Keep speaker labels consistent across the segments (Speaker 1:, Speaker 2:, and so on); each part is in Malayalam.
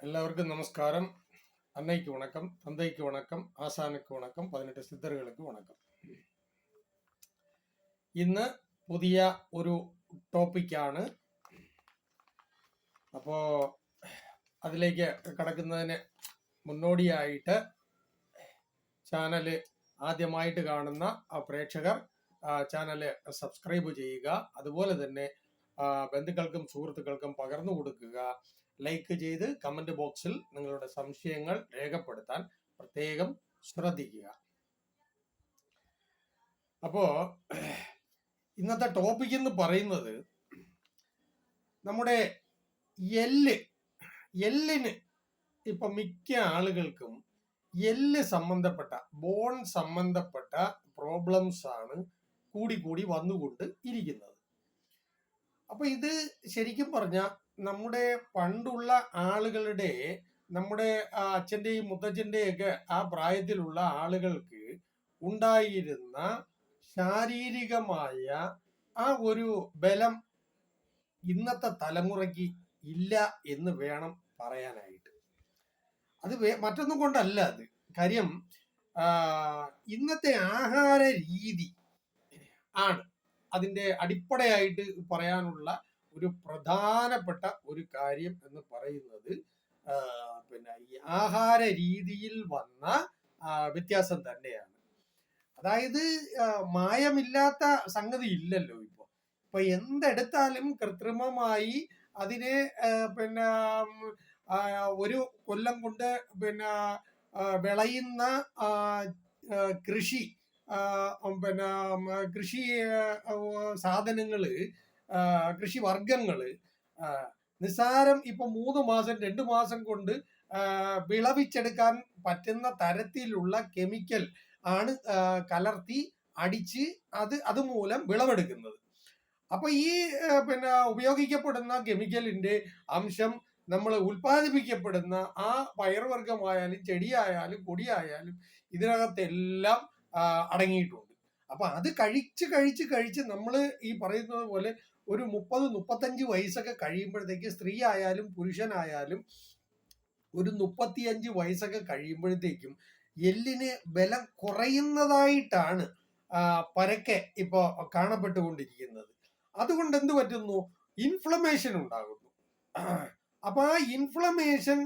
Speaker 1: எல்லாருக்கும் நமஸ்காரம் அன்னைக்கு வணக்கம் தந்தைக்கு வணக்கம் ആശാനുക്ക് വണക്കം പതിനെട്ട് സിദ്ധറുകൾക്ക് വണക്കം ഇന്ന് പുതിയ ഒരു ടോപ്പിക്കാണ് അപ്പോൾ അതിലേക്ക് കടക്കുന്നതിന് മുന്നോടിയായിട്ട് ചാനല് ആദ്യമായിട്ട് കാണുന്ന ആ പ്രേക്ഷകർ ചാനല് സബ്സ്ക്രൈബ് ചെയ്യുക അതുപോലെ തന്നെ ആ, ബന്ധുക്കൾക്കും സുഹൃത്തുക്കൾക്കും പകർന്നു കൊടുക്കുക ലൈക്ക് ചെയ്ത് കമന്റ് ബോക്സിൽ നിങ്ങളുടെ സംശയങ്ങൾ രേഖപ്പെടുത്താൻ പ്രത്യേകം ശ്രദ്ധിക്കുക. അപ്പോ ഇന്നത്തെ ടോപ്പിക് എന്ന് പറയുന്നത് നമ്മുടെ എല്ല് എല്ലിന് ഇപ്പൊ മിക്ക ആളുകൾക്കും എല്ല് സംബന്ധപ്പെട്ട ബോൺ സംബന്ധപ്പെട്ട പ്രോബ്ലംസ് ആണ് കൂടി കൂടി വന്നുകൊണ്ട് ഇരിക്കുന്നത്. അപ്പൊ ഇത് ശരിക്കും പറഞ്ഞ നമ്മുടെ പണ്ടുള്ള ആളുകളുടെ നമ്മുടെ മുത്തച്ഛന്റെയും ഒക്കെ ആ പ്രായത്തിലുള്ള ആളുകൾക്ക് ഉണ്ടായിരുന്ന ശാരീരികമായ ആ ഒരു ബലം ഇന്നത്തെ തലമുറയ്ക്ക് ഇല്ല എന്ന് വേണം പറയാനായിട്ട്. അത് മറ്റൊന്നും കൊണ്ടല്ല അത്. കാര്യം ഇന്നത്തെ ആഹാര രീതി ആണ് അതിന്റെ അടിപ്പടയായിട്ട് പറയാനുള്ള ഒരു പ്രധാനപ്പെട്ട ഒരു കാര്യം എന്ന് പറയുന്നത് പിന്നെ ഈ ആഹാര രീതിയിൽ വന്ന വ്യത്യാസം തന്നെയാണ്. അതായത് മായമില്ലാത്ത സംഗതി ഇല്ലല്ലോ ഇപ്പൊ. ഇപ്പൊ എന്തെടുത്താലും കൃത്രിമമായി അതിനെ പിന്നെ ഒരു കൊല്ലം കൊണ്ട് പിന്നെ വിളയുന്ന കൃഷി പിന്നെ കൃഷി സാധനങ്ങൾ കൃഷി വർഗങ്ങൾ നിസ്സാരം ഇപ്പൊ മൂന്ന് മാസം രണ്ട് മാസം കൊണ്ട് വിളവിച്ചെടുക്കാൻ പറ്റുന്ന തരത്തിലുള്ള കെമിക്കൽ ആണ് കലർത്തി അടിച്ച് അത് അതുമൂലം വിളവെടുക്കുന്നത്. അപ്പൊ ഈ പിന്നെ ഉപയോഗിക്കപ്പെടുന്ന കെമിക്കലിന്റെ അംശം നമ്മൾ ഉൽപ്പാദിപ്പിക്കപ്പെടുന്ന ആ പയർവർഗമായാലും ചെടിയായാലും കൊടിയായാലും ഇതിനകത്തെല്ലാം അടങ്ങിയിട്ടുണ്ട്. അപ്പൊ അത് കഴിച്ച് കഴിച്ച് കഴിച്ച് നമ്മൾ ഈ പറയുന്നത് പോലെ ഒരു മുപ്പത് മുപ്പത്തഞ്ച് വയസ്സൊക്കെ കഴിയുമ്പോഴത്തേക്ക് സ്ത്രീ ആയാലും പുരുഷനായാലും ഒരു മുപ്പത്തിയഞ്ച് വയസ്സൊക്കെ കഴിയുമ്പോഴത്തേക്കും എല്ലിന് ബലം കുറയുന്നതായിട്ടാണ് പരക്കെ ഇപ്പോ കാണപ്പെട്ടുകൊണ്ടിരിക്കുന്നത്. അതുകൊണ്ട് എന്ത് പറ്റുന്നു? ഇൻഫ്ലമേഷൻ ഉണ്ടാകുന്നു. അപ്പൊ ആ ഇൻഫ്ലമേഷൻ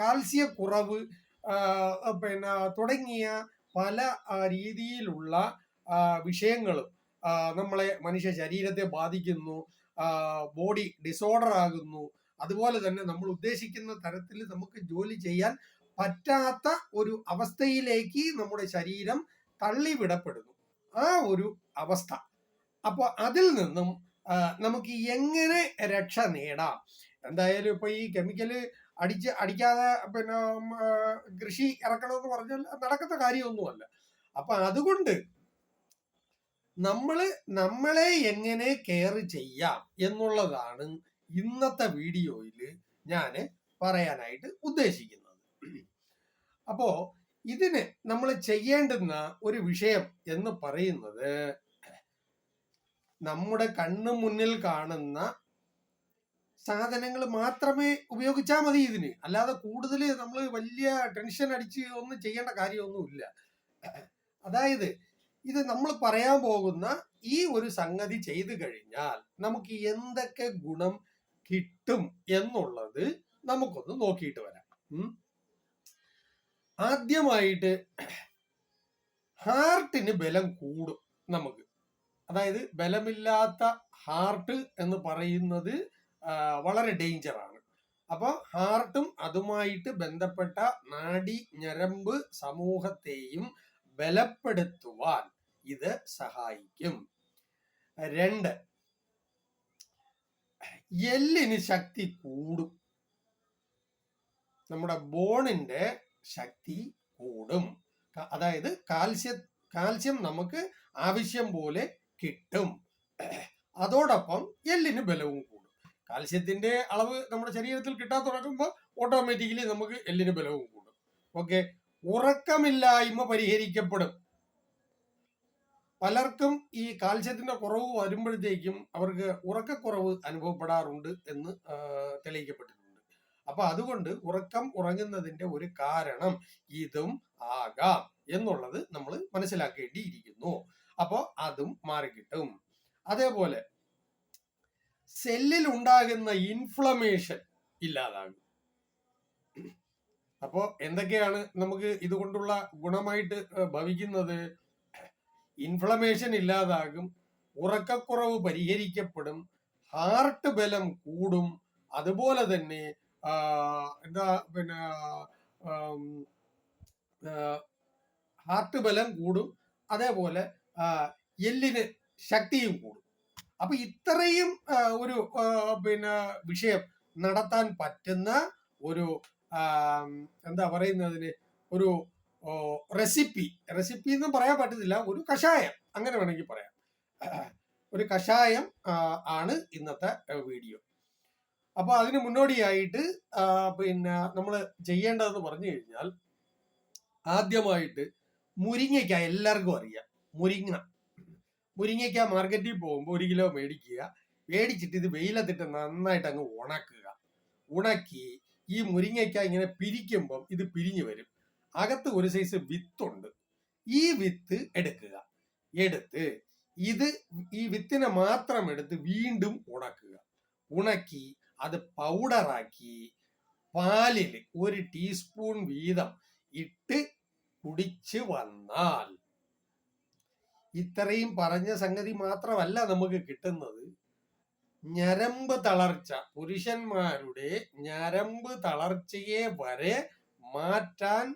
Speaker 1: കാൽസ്യ കുറവ് ആ, പിന്നെ തുടങ്ങിയ പല രീതിയിലുള്ള വിഷയങ്ങളും നമ്മളെ മനുഷ്യ ശരീരത്തെ ബാധിക്കുന്നു ബോഡി ഡിസോർഡർ ആകുന്നു. അതുപോലെ തന്നെ നമ്മൾ ഉദ്ദേശിക്കുന്ന തരത്തിൽ നമുക്ക് ജോലി ചെയ്യാൻ പറ്റാത്ത ഒരു അവസ്ഥയിലേക്ക് നമ്മുടെ ശരീരം തള്ളിവിടപ്പെടുന്നു. ആ ഒരു അവസ്ഥ. അപ്പൊ അതിൽ നിന്നും നമുക്ക് എങ്ങനെ രക്ഷ നേടാം? എന്തായാലും ഇപ്പൊ ഈ കെമിക്കൽ അടിച്ച് അടിക്കാതെ പിന്നെ കൃഷി ഇറക്കണമെന്ന് പറഞ്ഞാൽ നടക്കുന്ന കാര്യമൊന്നുമല്ല. അപ്പൊ അതുകൊണ്ട് നമ്മൾ നമ്മളെ എങ്ങനെ കെയർ ചെയ്യാം എന്നുള്ളതാണ് ഇന്നത്തെ വീഡിയോയിൽ ഞാൻ പറയാനായിട്ട് ഉദ്ദേശിക്കുന്നത്. അപ്പോ ഇതിന് നമ്മൾ ചെയ്യേണ്ടുന്ന ഒരു വിഷയം എന്ന് പറയുന്നത് നമ്മുടെ കണ്ണു മുന്നിൽ കാണുന്ന സാധനങ്ങൾ മാത്രമേ ഉപയോഗിച്ചാൽ മതി ഇതിന്. അല്ലാതെ കൂടുതൽ നമ്മൾ വലിയ ടെൻഷൻ അടിച്ച് ഒന്നും ചെയ്യേണ്ട കാര്യമൊന്നുമില്ല. അതായത് ഇത് നമ്മൾ പറയാൻ പോകുന്ന ഈ ഒരു സംഗതി ചെയ്തു കഴിഞ്ഞാൽ നമുക്ക് എന്തൊക്കെ ഗുണം കിട്ടും എന്നുള്ളത് നമുക്കൊന്ന് നോക്കിയിട്ട് വരാം. ആദ്യമായിട്ട് ഹാർട്ടിന് ബലം കൂടും നമുക്ക്. അതായത് ബലമില്ലാത്ത ഹാർട്ട് എന്ന് പറയുന്നത് വളരെ ഡേഞ്ചറാണ് അപ്പോൾ ഹാർട്ടും അതുമായിട്ട് ബന്ധപ്പെട്ട നാഡി ഞരമ്പ് സമൂഹത്തെയും ബലപ്പെടുത്തുവാൻ ഇത് സഹായിക്കും. രണ്ട് എല്ലിന് ശക്തി കൂടും. നമ്മുടെ ബോണിന്റെ ശക്തി കൂടും. അതായത് കാൽസ്യ കാൽസ്യം നമുക്ക് ആവശ്യം പോലെ കിട്ടും. അതോടൊപ്പം എല്ലിന് ബലവും കൂടും. കാൽസ്യത്തിന്റെ അളവ് നമ്മുടെ ശരീരത്തിൽ കിട്ടാൻ തുടങ്ങുമ്പോൾ ഓട്ടോമാറ്റിക്കലി നമുക്ക് എല്ലിന് ബലവും കൂടും. ഓക്കെ ഉറക്കമില്ലായ്മ പരിഹരിക്കപ്പെടും. പലർക്കും ഈ കാൽസ്യത്തിന്റെ കുറവ് വരുമ്പോഴത്തേക്കും അവർക്ക് ഉറക്കക്കുറവ് അനുഭവപ്പെടാറുണ്ട് എന്ന് തെളിയിക്കപ്പെട്ടിട്ടുണ്ട്. അപ്പൊ അതുകൊണ്ട് ഉറക്കം ഉറങ്ങുന്നതിന്റെ ഒരു കാരണം ഇതും ആകാം എന്നുള്ളത് നമ്മൾ മനസ്സിലാക്കേണ്ടിയിരിക്കുന്നു. അപ്പോൾ അതും മാറിക്കിട്ടും. അതേപോലെ സെല്ലിൽ ഉണ്ടാകുന്ന ഇൻഫ്ലമേഷൻ ഇല്ലാതാകും. അപ്പോ എന്തൊക്കെയാണ് നമുക്ക് ഇതുകൊണ്ടുള്ള ഗുണമായിട്ട് ഭവിക്കുന്നത്? ഇൻഫ്ലമേഷൻ ഇല്ലാതാകും ഉറക്കക്കുറവ് പരിഹരിക്കപ്പെടും ഹാർട്ട് ബലം കൂടും അതുപോലെ തന്നെ എന്താ പിന്നെ ഹാർട്ട് ബലം കൂടും അതേപോലെ എല്ലിന് ശക്തിയും കൂടും. അപ്പൊ ഇത്രയും ഒരു പിന്നെ വിഷയം നടത്താൻ പറ്റുന്ന ഒരു എന്താ പറയുന്നതിന്? ഒരു റെസിപ്പി റെസിപ്പി എന്നും പറയാൻ പറ്റത്തില്ല. ഒരു കഷായം. അങ്ങനെ വേണമെങ്കിൽ പറയാം. ഒരു കഷായം ആണ് ഇന്നത്തെ വീഡിയോ അപ്പോൾ അതിന് മുന്നോടിയായിട്ട് പിന്നെ നമ്മൾ ചെയ്യേണ്ടതെന്ന് പറഞ്ഞു കഴിഞ്ഞാൽ ആദ്യമായിട്ട് മുരിങ്ങയ്ക്ക എല്ലാവർക്കും അറിയാം. മുരിങ്ങ. മുരിങ്ങയ്ക്ക മാർക്കറ്റിൽ പോകുമ്പോൾ ഒരു കിലോ മേടിക്കുക. മേടിച്ചിട്ട് ഇത് വെയിലത്തിട്ട് നന്നായിട്ട് അങ്ങ് ഉണക്കുക. ഉണക്കി ഈ മുരിങ്ങയ്ക്ക ഇങ്ങനെ പിരിക്കുമ്പോൾ ഇത് പിരിഞ്ഞു വരും. അകത്ത് ഒരു സൈസ് വിത്തുണ്ട് ഈ വിത്ത് എടുക്കുക. എടുത്ത് ഇത് ഈ വിത്തിനെ മാത്രം എടുത്ത് വീണ്ടും ഉണക്കുക. ഉണക്കി അത് പൗഡറാക്കി പാലിൽ ഒരു ടീസ്പൂൺ വീതം ഇട്ട് കുടിച്ച് വന്നാൽ. ഇത്രയും പറഞ്ഞ സംഗതി മാത്രമല്ല നമുക്ക് കിട്ടുന്നത്. ഞരമ്പ് തളർച്ച. പുരുഷന്മാരുടെ ഞരമ്പ് തളർച്ചയെ വരെ മാറ്റാൻ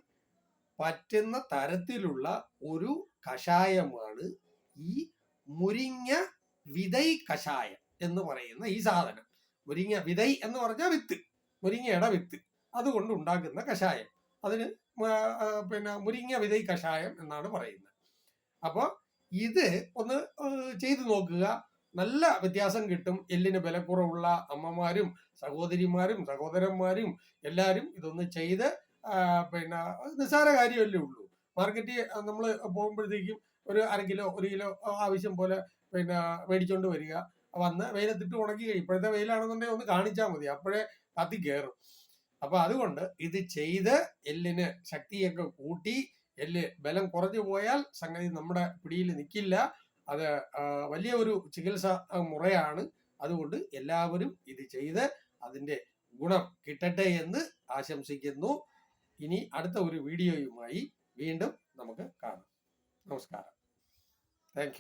Speaker 1: പറ്റുന്ന തരത്തിലുള്ള ഒരു കഷായമാണ് ഈ മുരിങ്ങ വിതൈ കഷായം എന്ന് പറയുന്ന ഈ സാധനം. മുരിങ്ങ വിതൈ എന്ന് പറഞ്ഞാൽ വിത്ത്. മുരിങ്ങയുടെ വിത്ത്. അതുകൊണ്ട് ഉണ്ടാക്കുന്ന കഷായം. അതിന് പിന്നെ മുരിങ്ങ വിതൈ കഷായം എന്നാണ് പറയുന്നത്. അപ്പോൾ ഇത് ഒന്ന് ചെയ്തു നോക്കുക. നല്ല വ്യത്യാസം കിട്ടും. എല്ലിന് ബലക്കുറവുള്ള അമ്മമാരും സഹോദരിമാരും സഹോദരന്മാരും എല്ലാവരും ഇതൊന്ന് ചെയ്ത് പിന്നെ നിസ്സാര കാര്യമല്ലേ ഉള്ളൂ. മാർക്കറ്റിൽ നമ്മൾ പോകുമ്പോഴത്തേക്കും ഒരു അര കിലോ ഒരു കിലോ ആവശ്യം പോലെ പിന്നെ മേടിച്ചോണ്ട് വരിക. വന്ന് വെയിലത്തിട്ട് ഉണക്കി ഇപ്പോഴത്തെ വെയിലാണെന്നുണ്ടെങ്കിൽ ഒന്ന് കാണിച്ചാൽ മതി. അപ്പോഴേ കത്തി കയറും അപ്പൊ അതുകൊണ്ട് ഇത് ചെയ്ത് എല്ലിന് ശക്തിയൊക്കെ കൂട്ടി എല്ല് ബലം കുറഞ്ഞു പോയാൽ സംഗതി നമ്മുടെ പിടിയിൽ നിൽക്കില്ല അത് വലിയ ഒരു ചികിത്സ മുറയാണ്. അതുകൊണ്ട് എല്ലാവരും ഇത് ചെയ്ത് അതിന്റെ ഗുണം കിട്ടട്ടെ എന്ന് ആശംസിക്കുന്നു. ഇനി അടുത്ത ഒരു വീഡിയോയുമായി വീണ്ടും നമുക്ക് കാണാം. നമസ്കാരം. താങ്ക്